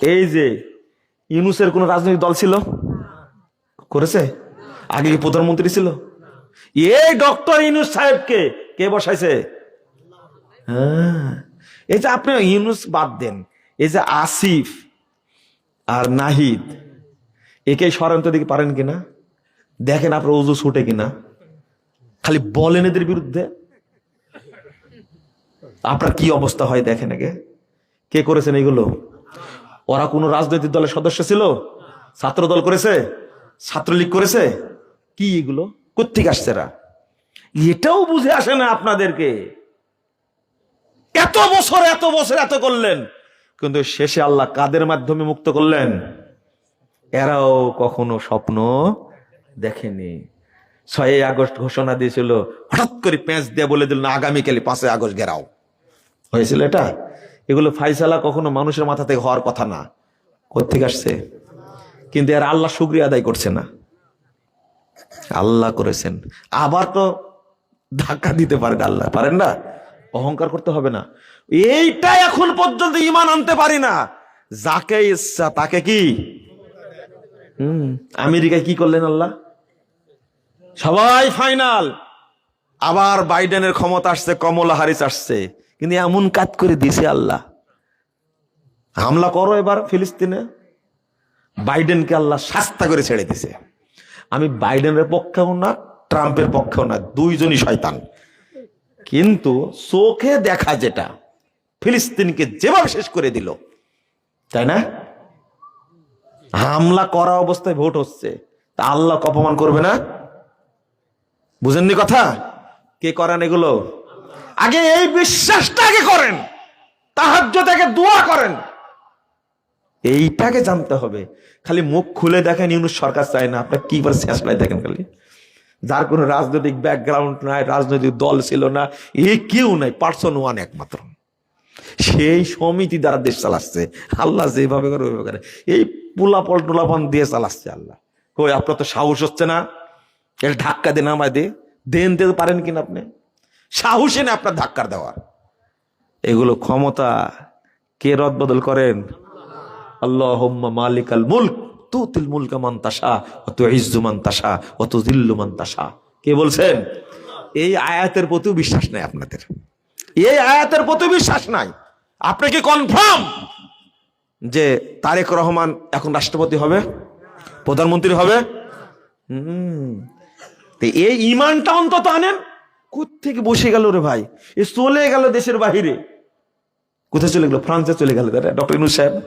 এই যে ইউনুসের কোন রাজনৈতিক দল ছিল? করেছে? আগে কি প্রধানমন্ত্রী ছিল? এই ডক্টর ইউনুস সাহেবকে কে বসাইছে? হ্যাঁ। এই যে আপনি ইউনুস বাদ দেন, এই যে আসিফ আর নাহিদ, একে সরান্ত দিকে পারেন কিনা? দেখেন আপনার উজু ছুটে কিনা? খালি বলেন এদের বিরুদ্ধে। আপনার কি অবস্থা হয় দেখেন আগে। কে করেছেন এগুলো? ওরা কোনো রাজনৈতিক দলের সদস্য ছিল? ছাত্র দল করেছে? ছাত্রলীগ করেছে? কি এগুলো? কোথেকে আসছে এরা? এটাও বুঝে আসে না আপনাদেরকে। এত বছর এত বছর এত করলেন, কিন্তু শেষে আল্লাহ কাদের মাধ্যমে মুক্ত করলেন? এরাও কখনো স্বপ্ন দেখেনি। ছয় আগস্ট ঘোষণা দিয়েছিল, হঠাৎ করে প্যাঁচ দিয়ে বলে দিল, না আগামীকাল পাঁচই আগস্ট ঘেরাও। হয়েছিল এটা? এগুলো ফাইসালা কখনো মানুষের মাথা থেকে হওয়ার কথা না। কোথেকে আসছে? কিন্তু এর আল্লাহ শুক্রিয়া আদায় করছে না। আল্লাহ করেছেন। আবার তো ধাক্কা দিতে পারেন আল্লাহ। পারেন না? অহংকার করতে হবে না। এইটা এখন পর্যন্ত ইমান আনতে পারি না। যাকে ইচ্ছা তাকে কি? হুম, আমেরিকায় কি করলেন আল্লাহ? সবাই ফাইনাল। আবার বাইডেনের ক্ষমতা আসছে, কমলা হারিস আসছে। কিন্তু এমন কাজ করে দিছে আল্লাহ। হামলা করো এবার ফিলিস্তিনে। বাইডেনকে আল্লাহ শাস্তা করে ছেড়ে দিছে আমি বাইডেনের পক্ষেও না, ট্রাম্পের পক্ষেও না, দুইজনই শয়তান। কিন্তু চোখে দেখা যেটা, ফিলিস্তিনকে যেভাবে শেষ করে দিল, তাই না? হামলা করা অবস্থায় ভোট হচ্ছে। তা আল্লাহ অপমান করবে না? বুঝেননি কথা? কে করেন এগুলো? আগে এই বিশ্বাসটা আগে করেন তাহার থেকে দোয়া করেন। এইটাকে জানতে হবে। খালি মুখ খুলে দেখেন ইউনুস সরকার চায় না, আপনার কি করে শেষ নাই দেখেন খালি। যার কোনো রাজনৈতিক ব্যাকগ্রাউন্ড নাই, রাজনৈতিক দল ছিল না, এ কেউ নাই পার্সন ওয়ান একমাত্র। সেই সমিতি দ্বারা দেশ চালাচ্ছে। আল্লাহ যেভাবে করে ওইভাবে করে। এই পোলাপল টোলাপন দিয়ে চালাচ্ছে আল্লাহ। কই, আপনার তো সাহস হচ্ছে না? এটা ধাক্কা দেন আমায় দে। দেন দিতে পারেন কিনা আপনি? সাহসে না আপনার ধাক্কার দেওয়ার। এগুলো ক্ষমতা কে রদ বদল করেন? মালিক। আল অত অত কে বলছেন? এই আয়াতের বিশ্বাস নাই আপনাদের। এই আয়াতের বিশ্বাস নাই। আপনি কি কনফার্ম যে তারেক রহমান এখন রাষ্ট্রপতি হবে? প্রধানমন্ত্রী হবে? এই ইমানটা অন্তত আনেন। থেকে বসে গেল রে ভাই? এ চলে গেল দেশের বাহিরে। কোথায় চলে গেল? ফ্রান্সে চলে গেল। ডক্টর ইনুস সাহেব,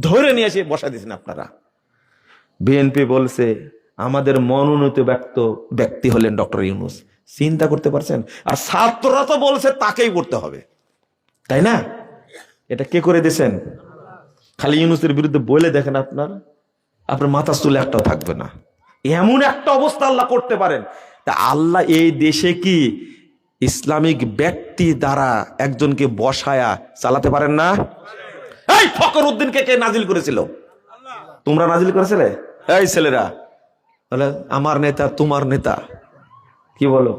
ধরে নিয়ে এসে বসা দিয়েছেন আপনারা। বিএনপি বলছে, আমাদের মনোনীত ব্যক্ত ব্যক্তি হলেন ডক্টর ইউনুস। চিন্তা করতে পারছেন? আর ছাত্ররা তো বলছে, তাকেই করতে হবে। তাই না? এটা কে করে দিয়েছেন? খালি ইউনুসের বিরুদ্ধে বলে দেখেন আপনার। আপনার মাথা চুলে একটাও থাকবে না। এমন একটা অবস্থা আল্লাহ করতে পারেন। আল্লাহ এই দেশে কি ইসলামিক ব্যক্তি দ্বারা একজনকে বসায়া চালাতে পারেন না? এই ফকর উদ্দিনকে কে নাজিল করেছিল? তোমরা নাজিল করেছিলে? এই ছেলেরা বলে আমার নেতা তোমার নেতা, কি বলো?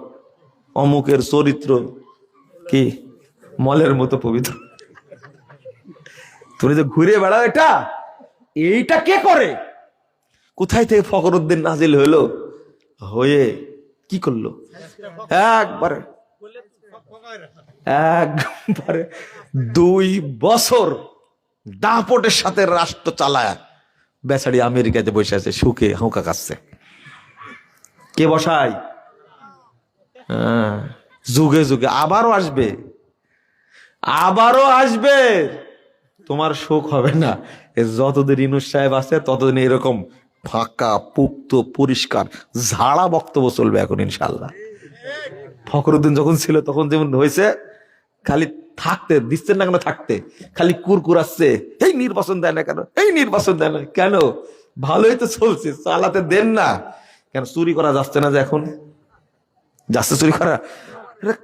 অমুকের চরিত্র কি মলের মতো পবিত্র? তুমি যে ঘুরে বেড়াও এটা? এইটা কে করে? কোথায় থেকে ফকরুদ্দিন নাজিল হলো? হয়ে কি করল? একবারে একবারে দুই বছর দাপটের সাথে রাষ্ট্র চালায়। বেচারি আমেরিকাতে বসে আছে সুখে হাঁকা কাচ্ছে কে বসাই হ্যাঁ, যুগে যুগে আবারও আসবে। আবারও আসবে। তোমার সুখ হবে না। যতদিন ইনুস সাহেব আছে ততদিন এরকম ফাঁকা পুক্ত পরিষ্কার, ঝাড়া বক্তব্য চলবে এখন ইনশাল্লাহ ফখরুদ্দিন যখন ছিল তখন যেমন হয়েছে, খালি থাকতে, দিচ্ছেন না কেন থাকতে? খালি কুরকুর আসছে এই নির্বাচন দেয় না কেন? এই নির্বাচন দেয় না কেন? ভালোই তো চলছে, চালাতে দেন না। কেন চুরি করা যাচ্ছে না যে এখন? যাচ্ছে চুরি করা?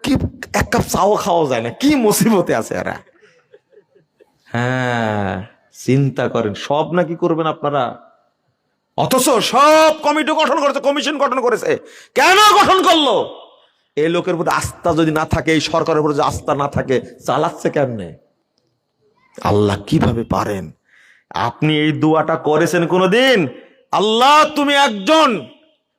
কি, এক কাপ চাও খাওয়া যায় না, কি মুসিবতে আছে এরা? হ্যাঁ চিন্তা করেন, সব নাকি করবেন আপনারা? অথচ সব কমিটি গঠন করেছে, কমিশন গঠন করেছে। কেন গঠন করল? এই লোকের প্রতি আস্থা যদি না থাকে, এই সরকারের প্রতি যদি আস্থা না থাকে, চালাচ্ছে কেমনে? আল্লাহ কীভাবে পারেন? আপনি এই দোয়াটা করেছেন কোনোদিন? আল্লাহ, তুমি একজন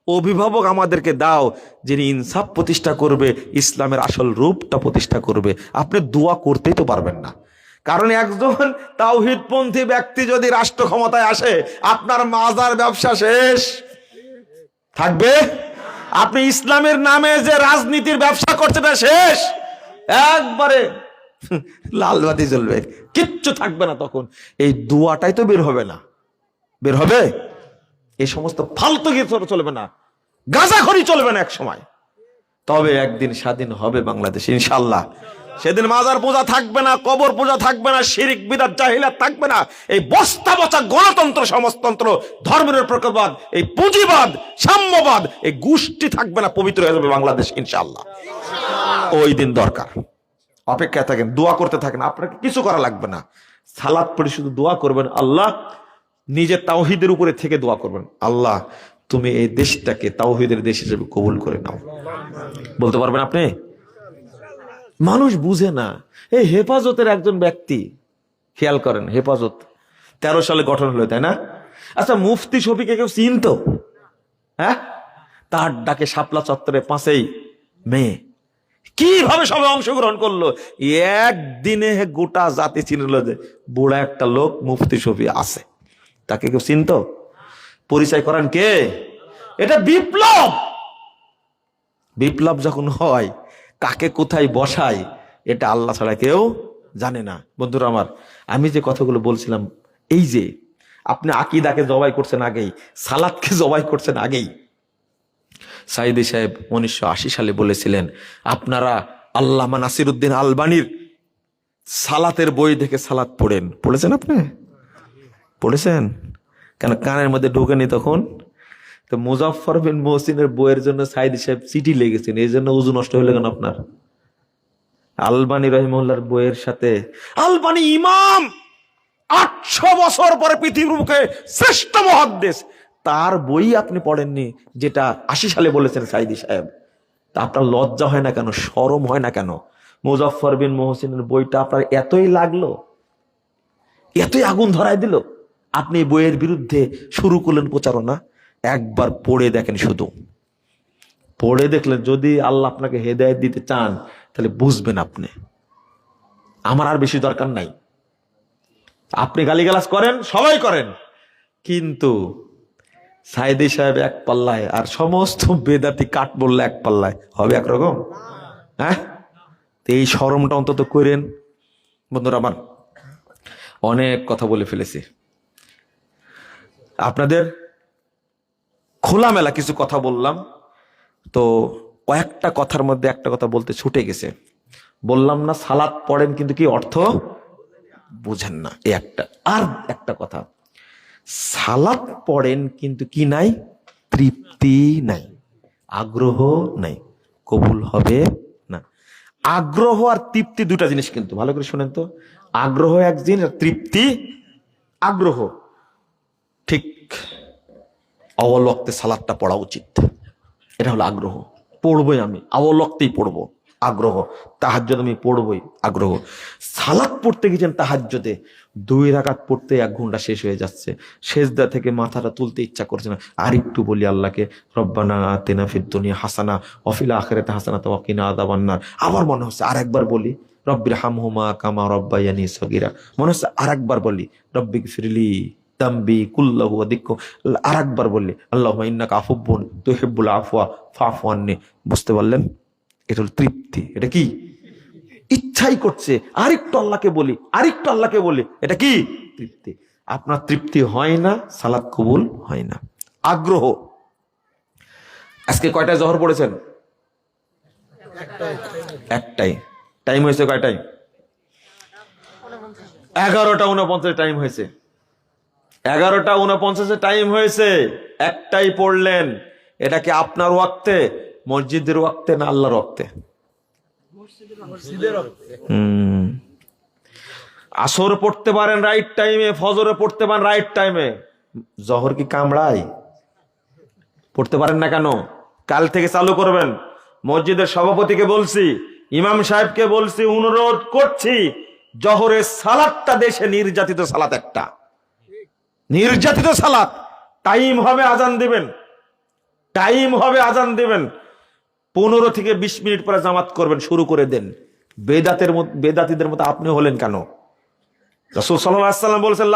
অভিভাবক আমাদেরকে দাও, যিনি ইনসাফ প্রতিষ্ঠা করবে, ইসলামের আসল রূপটা প্রতিষ্ঠা করবে। আপনি দোয়া করতেই তো পারবেন না। কারণ একজন তাওহিদপন্থী ব্যক্তি যদি রাষ্ট্র ক্ষমতায় আসে, আপনার মাজার ব্যবসা শেষ। থাকবে? আপনি ইসলামের নামে যে রাজনীতির ব্যবসা করছে এটা শেষ। একবারে লালবাতি জ্বলবে। কিচ্ছু থাকবে না তখন। এই দুয়াটাই তো বের হবে না। বের হবে? এই সমস্ত ফালতু গীত চলবে না। গাঁজাখড়ি চলবে না এক সময়। তবে একদিন স্বাধীন হবে বাংলাদেশ, ইনশাল্লাহ। সেদিন মাজার পূজা থাকবে না, কবর পূজা থাকবে না, শিরিক, বিদাত জাহিলাত থাকবে না। এই বস্তা বচা গণতন্ত্র, সমাজতন্ত্র, ধর্মের প্রকল্পবাদ, এই পুঁজিবাদ, সাম্যবাদ, এই গোষ্ঠী থাকবে না, পবিত্র হয়ে যাবে বাংলাদেশ ইনশাল্লাহ ওই দিন দরকার। অপেক্ষায় থাকেন, দোয়া করতে থাকেন, আপনাকে কিছু করা লাগবে না। সালাদ পড়ে শুধু দোয়া করবেন, আল্লাহ নিজের তাওহিদের উপরে থেকে দোয়া করবেন। আল্লাহ, তুমি এই দেশটাকে তাওহিদের দেশ হিসেবে কবুল করে নাও। বলতে পারবেন আপনি? মানুষ বুঝে না। এই হেফাজতের একজন ব্যক্তি, খেয়াল করেন, হেফাজত। তেরো সালে গঠন হলো, তাই না? আচ্ছা মুফতি শফিকে কেউ চিনতো? হ্যাঁ? তার ডাকে শাপলা চত্বরে পাশেই মেয়ে। কীভাবে সবাই অংশগ্রহণ করল? একদিনে গোটা জাতি চিনল যে বুড়া একটা লোক মুফতি শফি আছে। তাকে কেউ চিনত? পরিচয় করেন কে? এটা বিপ্লব! বিপ্লব যখন হয় কাকে কোথায় বসায়, এটা আল্লাহ ছাড়া কেউ জানে না। বন্ধুরা আমার, আমি যে কথাগুলো বলছিলাম, এই যে আপনি আকিদাকে জবাই করছেন আগেই, সালাদকে জবাই করছেন আগেই, সাইদি সাহেব উনিশশো আশি সালে বলেছিলেন, আপনারা আল্লামা নাসিরুদ্দিন আলবানির সালাতের বই দেখে সালাত পড়েন। পড়েছেন আপনি? পড়েছেন? কেন কানের মধ্যে ঢুকেনি তখন? তো মুজাফর বিন মোহসিনের বইয়ের জন্য সাইদি সাহেব চিঠি লেগেছেন এই জন্য উজু নষ্ট হয়ে গেল আপনার? আলবানি রহিমুল্লার বইয়ের সাথে আলবানী ইমাম আটশো বছর পরে পৃথিবীর মুখে শ্রেষ্ঠ মহাদ্দেশ। তার বই আপনি পড়েননি যেটা আশি সালে বলেছেন সাইদি সাহেব। তা আপনার লজ্জা হয় না কেন? সরম হয় না কেন? মুজফর বিন মোহসিনের বইটা আপনার এতই লাগল এতই আগুন ধরায় দিল আপনি বইয়ের বিরুদ্ধে শুরু করলেন প্রচারণা। একবার পড়ে দেখেন শুধু। পড়ে দেখলেন যদি আল্লাহ আপনাকে হেদায়ত দিতে চান, তাহলে বুঝবেন আপনি। আমার আর বেশি দরকার নাই। আপনি গালিগালাজ করেন, সবাই করেন। কিন্তু সাইদি সাহেব এক পাল্লায় আর সমস্ত বেদাতি কাঠ বললে এক পাল্লায়। হবে একরকম? হ্যাঁ? তো এই সরমটা অন্তত করেন। বন্ধুরা আমার অনেক কথা বলে ফেলেছি। আপনাদের খোলামেলা কিছু কথা বললাম, তো কয়েকটা কথার মধ্যে একটা কথা বলতে ছুটে গেছে। বললাম না সালাদ পড়েন, কিন্তু কি অর্থ? বুঝেন না, এই একটা। আর একটা কথা সালাদ পড়েন, কিন্তু কি নাই? তৃপ্তি নাই, আগ্রহ নাই, কবুল হবে না। আগ্রহ আর তৃপ্তি দুটা জিনিস কিন্তু, ভালো করে শুনেন তো। আগ্রহ এক জিনিস আর তৃপ্তি আগ্রহ। ঠিক। অবলক্তে সালাদটা পড়া উচিত। এটা হলো আগ্রহ। পড়বই আমি, অবলক্তেই পড়ব আগ্রহ। তাহাজ্জদ আমি পড়বই আগ্রহ। সালাদ পড়তে গেছেন তাহাজ্জদে, দুই রাকাত পড়তে এক ঘণ্টা শেষ হয়ে যাচ্ছে। শেষদা থেকে মাথাটা তুলতে ইচ্ছা করছে না। আর একটু বলি আল্লাহকে, রব্বানা ফিদ দুনিয়া হাসানা অফিলা আখেরাতে হাসানা তো অকিনা আদাবান্নার আবার মনে হচ্ছে আর একবার বলি, রব্বির হামহুমা কামা রব্বায়ানি সগিরা। মনে হচ্ছে আর একবার বলি রব্বিক ফিরলি তাম্বি কুল্লাহু দিক্ষ আর একবার বললি আল্লাহ ইন্নাকা আফুব্বুন তুহিব্বুল আফওয়া ফাফু আন্নি। বুঝতে পারলেন? এটা হলো তৃপ্তি। এটা কি? ইচ্ছাই করছে। আরেকটু আল্লাহকে বলি, আরেকটু আল্লাহকে বলি, এটা কি? তৃপ্তি। আপনার তৃপ্তি হয় না, সালাদ কবুল হয় না। আগ্রহ। আজকে কয়টায় জহর পড়েছেন? একটাই। টাইম হয়েছে কয়টাই এগারোটা উনপঞ্চাশ টাইম হয়েছে। এগারোটা উনপঞ্চাশে টাইম হয়েছে একটাই পড়লেন। এটা কি আপনার ওয়াক্তে মসজিদের ওয়াক্তে না আল্লাহর ওয়াক্তে। আসর পড়তে পারেন রাইট টাইমে ফজরে পড়তে পারেন রাইট টাইমে জহর কি কামড়াই পড়তে পারেন না কেন? কাল থেকে চালু করবেন। মসজিদের সভাপতিকে বলছি ইমাম সাহেবকে বলছি অনুরোধ করছি জহরের সালাদটা দেশে নির্যাতিত সালাত একটা। নির্যাতিত সালাত টাইম হবে আজান দিবেন। টাইম হবে আজান দিবেন। পনেরো থেকে বিশ মিনিট পরে জামাত করবেন, শুরু করে দেন। বেদাতের বেদাতিদের মতো আপনি হলেন কেন? রাসূল সাল্লাম বলেছেন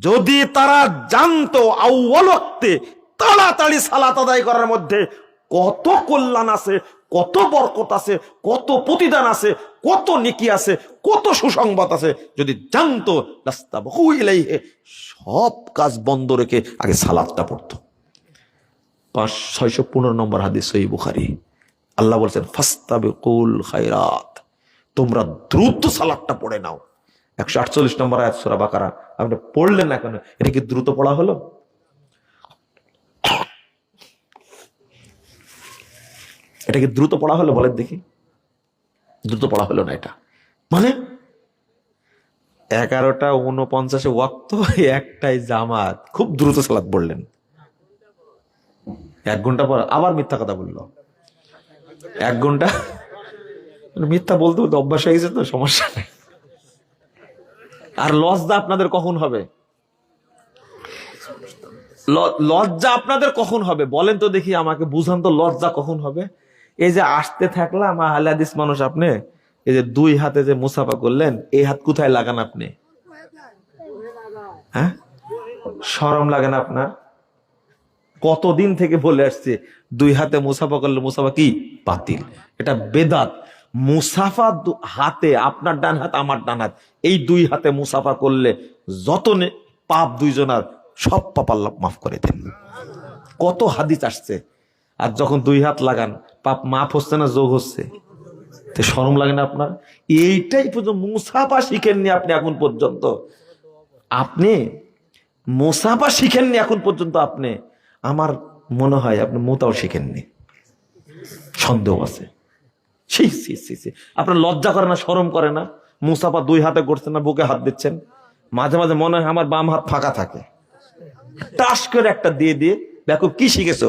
যদি তারা জানতো আউয়াল তাড়াতাড়ি সালাত আদায় করার মধ্যে কত কল্যাণ আছে কত বরকত আছে, কত প্রতিদান আছে, কত নেকি আছে, কত সুসংবাদ আছে, যদি জানতো লাস্তাবাকু ইলাইহি, সব কাজ বন্ধ রেখে আগে সালাতটা পড়তো। পাঁচ, ছয়শো পনেরো নম্বর হাদিস সহি বুখারি। আল্লাহ বলছেন, ফাস্তাবিকুল খায়রাত, তোমরা দ্রুত সালাদটা পড়ে নাও। একশো আটচল্লিশ নম্বর আয়াত সূরা বাকারা, আপনি পড়লেন না কেন? এটা কি দ্রুত পড়া হলো? এটা কি দ্রুত পড়া হলো বলেন দেখি। দ্রুত পড়া হলো না এটা। মানে? এগারোটা উনপঞ্চাশে ওয়াক্ত একটাই জামাত। খুব দ্রুত সালাদ বললেন এক ঘণ্টা পর আবার মিথ্যা কথা বলল। এক ঘণ্টা? মানে মিথ্যা বলতে বলতে অভ্যাস হয়ে গেছে তো, সমস্যা নেই। আর লজ্জা আপনাদের কখন হবে? লজ্জা আপনাদের কখন হবে? বলেন তো দেখি আমাকে, বুঝান তো লজ্জা কখন হবে? এই যে আসতে থাকলাম আহলাদিস মানুষ আপনি, এই যে দুই হাতে যে মুসাফা করলেন, এই হাত কোথায় লাগান আপনি? হ্যাঁ? সরম লাগে না আপনার? কতদিন থেকে বলে আসছে, দুই হাতে মুসাফা করলে মুসাফা কি? বাতিল। এটা বেদাত। মুসাফা হাতে, আপনার ডান হাত, আমার ডান হাত, এই দুই হাতে মুসাফা করলে যত পাপ দুইজনার সব পাপ আল্লাহ মাফ করে দেন। কত হাদিস আসছে, আর যখন দুই হাত লাগান পাপ মাফ হচ্ছে না, যোগ হচ্ছে? তো শরম লাগে না আপনার? এইটাই পর্যন্ত মুসাফা শিখেননি আপনি এখন পর্যন্ত। আপনি মুসাফা শিখেননি এখন পর্যন্ত আপনি। আমার মনে হয় আপনি মোতাও শিখেননি। সন্দেহ আছে। আপনার লজ্জা করে না সরম করে না? মুসাফা দুই হাতে করছেন না, বুকে হাত দিচ্ছেন? মাঝে মাঝে মনে হয় আমার বাম হাত ফাঁকা থাকে। টাস করে একটা দিয়ে দিয়ে দেখো কি শিখেছো?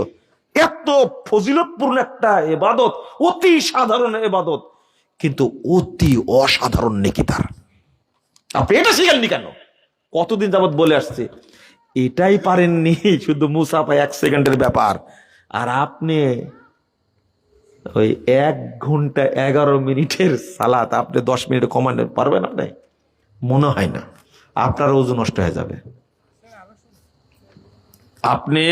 এত ফজিলতপূর্ণ একটা এবাদত, অতি সাধারণ এবাদত, কিন্তু অতি অসাধারণ নেকি তার। আপনি এটা শিখেননি কেন? কতদিন যাবত বলে আসছে, এটাই পারেননি, শুধু মুসাফা এক সেকেন্ডের ব্যাপার। আর আপনি ওই এক ঘণ্টা এগারো মিনিটের সালাত, আপনি দশ মিনিট কমানো পারবেন আপনি? মনে হয় না। আপনার ওজন নষ্ট হয়ে যাবে। আপনি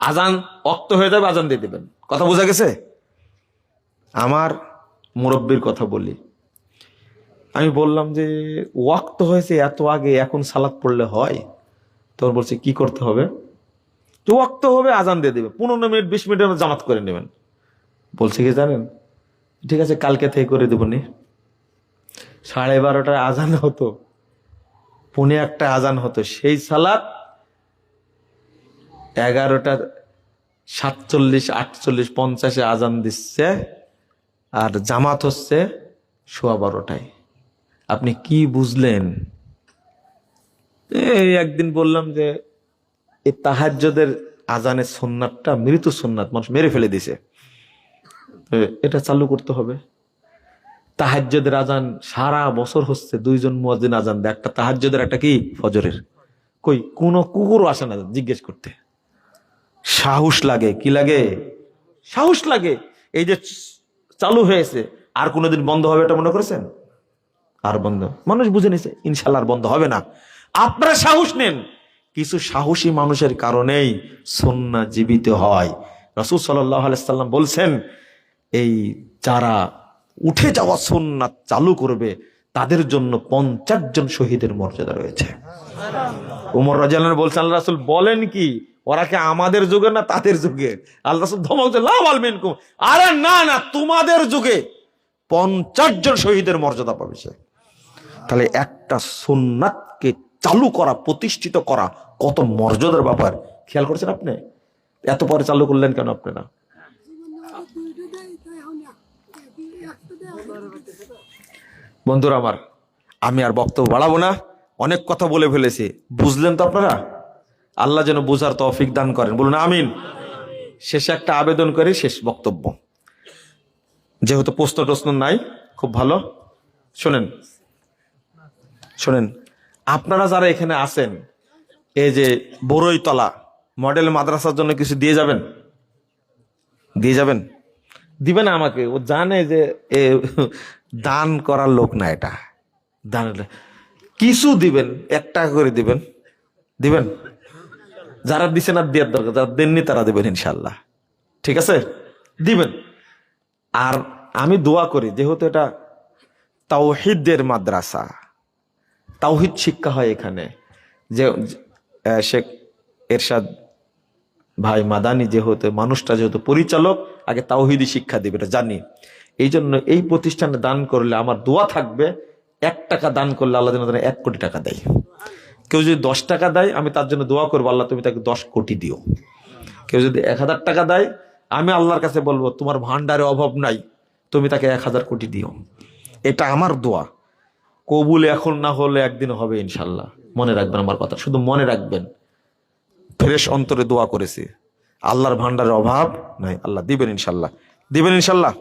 আজান অক্ত হয়ে যাবে, আজান দিয়ে দেবেন। কথা বোঝা গেছে? আমার মুরব্বীর কথা বলি। আমি বললাম যে ওয়াক্ত হয়েছে এত আগে, এখন সালাদ পড়লে হয়? তখন বলছে, কি করতে হবে? তো ওয়াক্ত হবে, আজান দিয়ে দেবে। পনেরো মিনিট, বিশ মধ্যে জামাত করে নেবেন। বলছে কি জানেন? ঠিক আছে, কালকে থেকে করে দেবো নি। সাড়ে বারোটায় আজান হতো। পুনে একটা আজান হতো। সেই সালাদ এগারোটা সাতচল্লিশ, আটচল্লিশ, পঞ্চাশে আজান দিচ্ছে আর জামাত হচ্ছে সোয়া বারোটায়। আপনি কি বুঝলেন? এই একদিন বললাম যে এই তাহাজ্যদের আজানের সোননাথটা, মৃত সোননাথ, মানুষ মেরে ফেলে দিছে এটা চালু করতে হবে। তাহাজ্যদের আজান সারা বছর হচ্ছে, দুইজন মুয়াজ্জিন আজান দেয়। একটা তাহাজ্যদের একটা কি? ফজরের। কই? কোনো কুকুরও আসে না জিজ্ঞেস করতে। সাহস লাগে। কি লাগে? সাহস লাগে। এই যে চালু হয়েছে, আর কোনোদিন বন্ধ হবে এটা মনে করেছেন? আর বন্ধ। মানুষ বুঝে নিছে, ইনশাল্লাহ আর বন্ধ হবে না। আপনারা সাহস নেন। কিছু সাহসী মানুষের কারণেই সন্না জীবিত হয়। রসুল সাল্লাম বলছেন, এই যারা উঠে যাওয়া সন্না চালু করবে, তাদের জন্য পঞ্চাশ জন শহীদের মর্যাদা রয়েছে। উমর রাজাল বলছেন রাসুল বলেন কি ওরা কি আমাদের যুগে না তাদের যুগে আল্লাহ ধমক দিলেন, লা বলবেন কুম আরে না না তোমাদের যুগে পঞ্চাশ জন শহীদের মর্যাদা পাবে সে। তাহলে একটা সুন্নাতকে চালু করা প্রতিষ্ঠিত করা কত মর্যাদার ব্যাপার? খেয়াল করছেন আপনি? এত পরে চালু করলেন কেন আপনারা? বন্ধুরা আমার আমি আর বক্তব্য বাড়াবো না। অনেক কথা বলে ফেলেছি। বুঝলেন তো আপনারা? আল্লাহ যেন বুঝার তৌফিক দান করেন। বলুন, আমিন। শেষে একটা আবেদন করে, শেষ বক্তব্য। যেহেতু প্রশ্ন টশ্ন নাই, খুব ভালো। শোনেন শোনেন, আপনারা যারা এখানে আছেন, এই যে বড়ইতলা, মডেল মাদ্রাসার জন্য কিছু দিয়ে যাবেন? দিয়ে যাবেন? দিবে না আমাকে, ও জানে যে এ দান করার লোক না এটা। দান কিছু দিবেন এক টাকা করে দিবেন। দিবেন? যারা দিছে না দেওয়ার দরকার, যারা দেননি তারা দেবেন ইনশাল্লাহ ঠিক আছে? দিবেন। আর আমি দোয়া করি, যেহেতু এটা তাওহিদের মাদ্রাসা, তাওহিদ শিক্ষা হয় এখানে। যে শেখ এরশাদ ভাই মাদানি যেহেতু, মানুষটা যেহেতু পরিচালক, আগে তাওহিদি শিক্ষা দিবে, এটা জানি। এই জন্য এই প্রতিষ্ঠানে দান করলে আমার দোয়া থাকবে, এক টাকা দান করলে আল্লাহ যেন এক কোটি টাকা দেয়। কেউ যদি দশ টাকা দেয়, আমি তার জন্য দোয়া করব, আল্লাহ তুমি তাকে দশ কোটি দিও। কেউ যদি এক হাজার টাকা দেয়, আমি আল্লাহর কাছে বলব, তোমার ভান্ডারে অভাব নাই, তুমি তাকে এক হাজার কোটি দিও। এটা আমার দোয়া। কবুল এখন না হলে একদিন হবে, ইনশাল্লাহ। মনে রাখবেন আমার কথা, শুধু মনে রাখবেন। ফ্রেশ অন্তরে দোয়া করেছি। আল্লাহর ভান্ডারের অভাব নাই, আল্লাহ দিবেন ইনশাল্লাহ। দিবেন ইনশাল্লাহ।